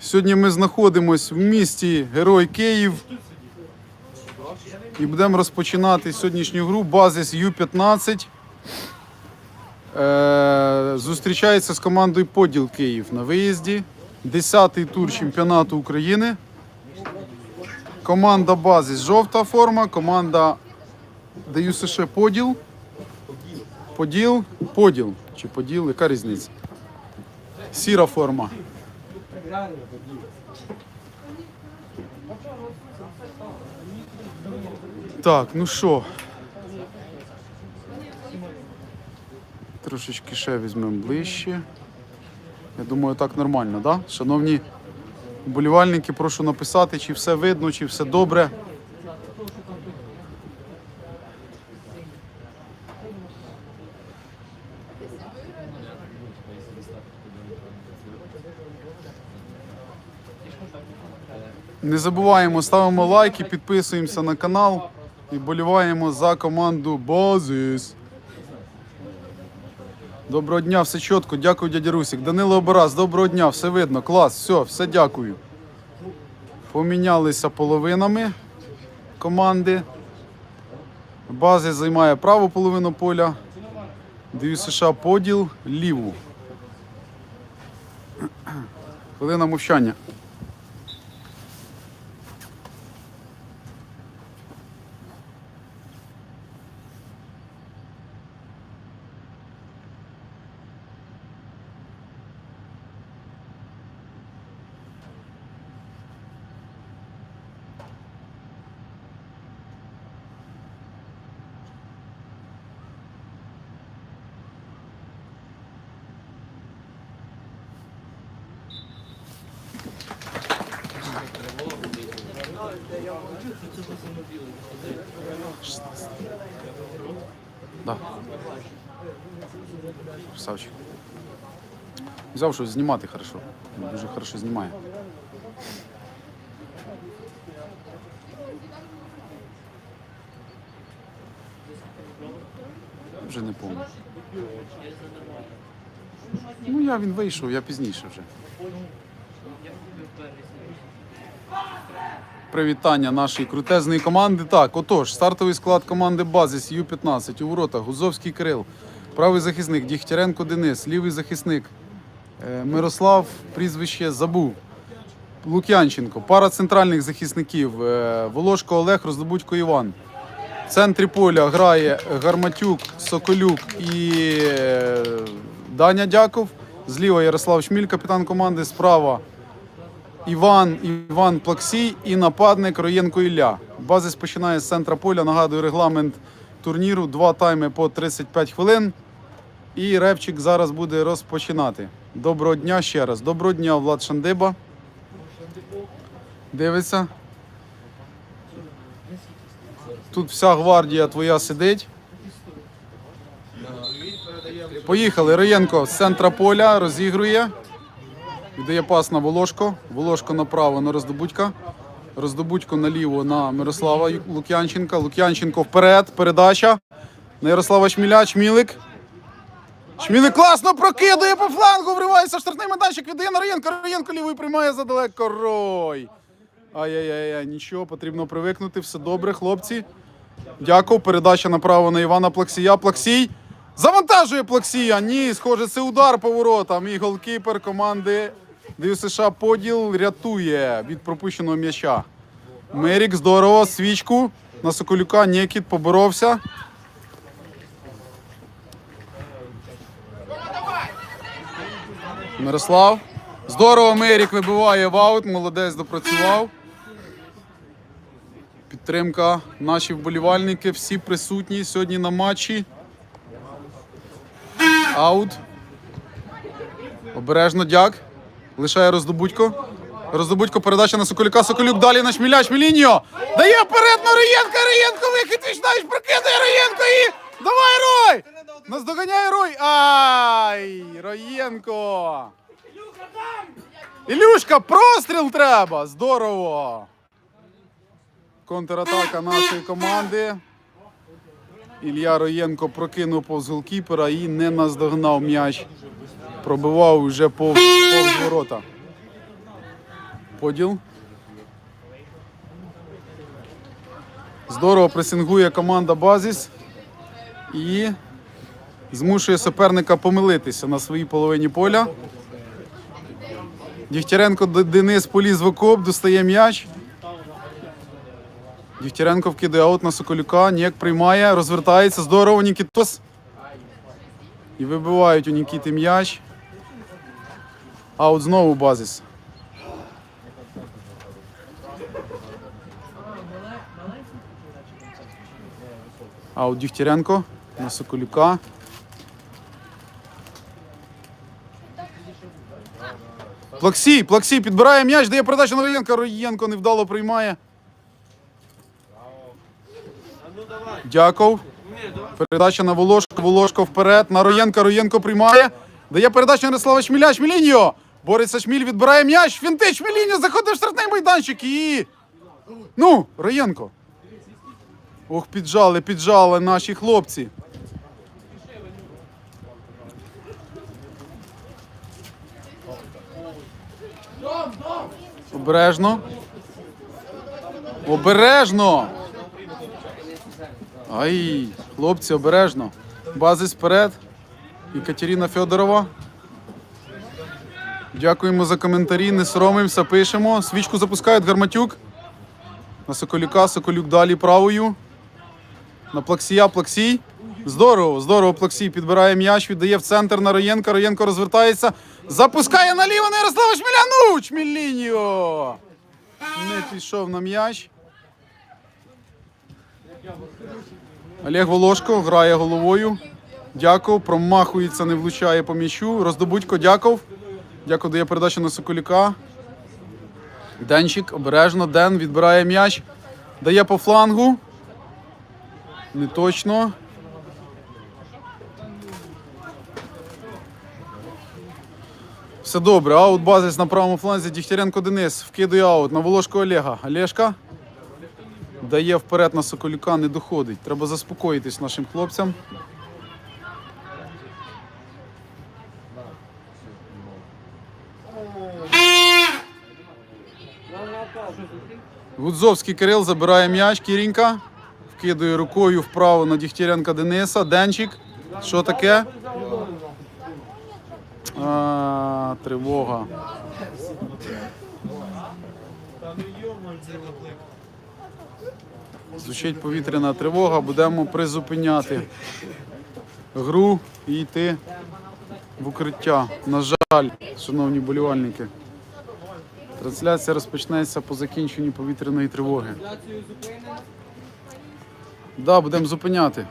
Сьогодні ми знаходимося в місті Герой Київ. І будемо розпочинати сьогоднішню гру. Базис Ю-15. Е, зустрічається з командою Поділ Київ на виїзді. Десятий тур чемпіонату України. Команда Базис жовта форма, команда ДЮСШ Поділ. Поділ, Поділ. Чи Поділ, яка різниця? Сіра форма. Так, ну що? Трошечки ще візьмемо ближче. Я думаю, так нормально, да? Шановні вболівальники, прошу написати, чи все видно, чи все добре. Не забуваємо, ставимо лайки, підписуємося на канал і боліваємо за команду Базис. Доброго дня, все чітко. Дякую, дядя Русік. Данило Обораз, доброго дня, все видно. Клас, все, все дякую. Помінялися половинами команди. Базис займає праву половину поля. Даю США поділ ліву. Хвилина мовчання. Да. Красавчик. Взяв щось знімати хорошо. Дуже хорошо знімає. Вже не пам'ятаю. Ну я він вийшов, я пізніше вже. Привітання нашої крутезної команди. Так, отож, стартовий склад команди Базис Ю-15 у воротах Гузовський Кирил, правий захисник Дігтяренко Денис, лівий захисник е, Мирослав, прізвище забув. Лук'янченко, пара центральних захисників е, Волошко Олег, Роздобудько Іван. В центрі поля грає Гарматюк, Соколюк і е, Даня Дяков. Зліва Ярослав Шміль, капітан команди. Справа Іван Іван Плаксій і нападник Роєнко Ілля. Базис починає з центра поля. Нагадую, регламент турніру. Два тайми по 35 хвилин. І репчик зараз буде розпочинати. Доброго дня ще раз. Доброго дня, Влад Шандиба. Дивиться. Тут вся гвардія твоя сидить. Поїхали. Роєнко з центра поля розігрує. Віддає пас на Волошко. Волошко направо на Роздобудька. Роздобудько наліво на Мирослава Лук'янченка. Лук'янченко вперед. Передача. На Ярослава Шміля. Шмілик. Шмілик класно прокидує по флангу. Вривається штрафний майданчик. Віддає на Роєнко. Роєнко лівий приймає задалеко. Рой. Ай-яй-яй, нічого, потрібно привикнути. Все добре, хлопці. Дякую. Передача направо на Івана Плаксія. Плаксій. Завантажує Плаксія. Ні, схоже, це удар по воротам. І голкіпер команди Див США Поділ рятує від пропущеного м'яча. Мерік, здорово, свічку. На Соколюка Нєкіт поборовся. Мирослав. Здорово, Мерік вибиває в аут. Молодець допрацював. Підтримка. Наші вболівальники, всі присутні сьогодні на матчі. Аут. Обережно дяк. Лишає роздобудько. Роздобудько передача на Соколюка. Соколюк далі на Шміля. Шміліньо. Дає вперед на Роєнка. Роєнко вихід вічнаєш. Прокидає Роєнко і. Давай, Рой! Нас доганяє Рой. Ай! Роєнко. Ілюшка, простріл треба. Здорово. Контратака нашої команди. Ілля Роєнко прокинув повз голкіпера і не наздогнав м'яч. Пробивав вже повз, повз ворота. Поділ. Здорово пресингує команда Базіс і змушує суперника помилитися на своїй половині поля. Дігтяренко Денис поліз в окоп, достає м'яч. Дігтяренко вкидає аут на Соколюка, Нєк приймає, розвертається. Здорово, Нікітос. І вибивають у Нікіти м'яч. Аут знову базіс. Аут Дігтяренко на Соколюка. Плаксій, Плаксій підбирає м'яч, дає передачу на Роєнка. Роєнко невдало приймає. Дяков. Передача на Волошко. Волошко вперед. На Роєнка. Роєнко приймає. Дає передачу на Ярослава Шміля. Шміліньо. Бореться Шміль, відбирає м'яч. Фінтич Шміліньо заходить в штрафний майданчик і. Ну, Роєнко. Ох, піджали, піджали наші хлопці. Обережно. Обережно. Ай, хлопці, обережно. Базис вперед. Екатерина Федорова. Дякуємо за коментарі. Не соромимося, пишемо. Свічку запускають Гарматюк. На Соколюка, Соколюк далі правою. На Плаксія, Плаксій. Здорово, здорово, Плаксій підбирає м'яч, віддає в центр на Роєнка. Роєнко розвертається. Запускає наліво на Ярослава Шміляну! Чміліньо! Не пішов на м'яч. Олег Волошко грає головою. Дяков. Промахується, не влучає по м'ячу. Роздобудько, Дяков. Дяков дає передачу на Соколюка. Денчик обережно. Ден відбирає м'яч. Дає по флангу. Не точно. Все добре. Аут базис на правому фланзі. Дігтяренко Денис вкидує аут на Волошко Олега. Олешка дає вперед на Соколюка, не доходить. Треба заспокоїтись нашим хлопцям. Гудзовський Кирил забирає м'яч. Кірінька. Вкидує рукою вправо на Дігтяренка Дениса. Денчик. Що таке? А, тривога. Звучить повітряна тривога, будемо призупиняти гру і йти в укриття. На жаль, шановні болівальники. Трансляція розпочнеться по закінченню повітряної тривоги. Да, будемо зупиняти.